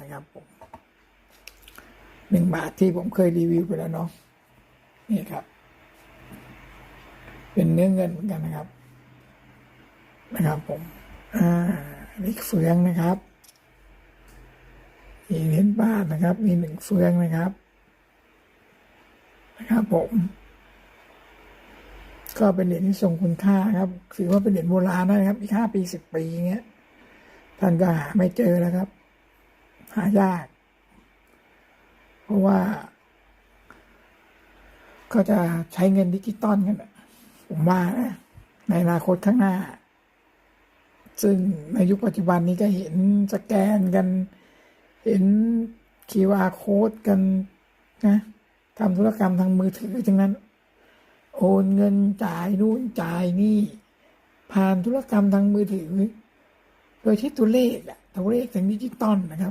นะครับผมหนึ่งบาทที่ผมเคยรีวิวไปแล้วเนาะนี่ครับ เป็นเนื้อเงินเหมือนกันนะครับ นะครับผม อ่านี่เฟืองนะครับมีเหรียญบาทนะครับ มีหนึ่งเฟืองนะครับ นะครับผม ก็เป็นเหรียญที่ทรงคุณค่าครับ ถือว่าเป็นเหรียญโบราณนะครับ อีกห้าปีสิบปีเงี้ยท่านก็หาไม่เจอแล้วครับ หายาก เพราะว่า ก็จะใช้เงินดิจิตอลกันผมว่านะในอนาคตข้างหน้า ซึ่งในยุคปัจจุบันนี้ก็เห็นสแกนกัน เห็น QR code กันนะทำธุรกรรมทางมือถือทั้งนั้น โอนเงินจ่ายนู่นจ่ายนี่ ผ่านธุรกรรมทางมือถือ โดยที่ตัวเลขอะตัวเลขทางดิจิตอลนะครับ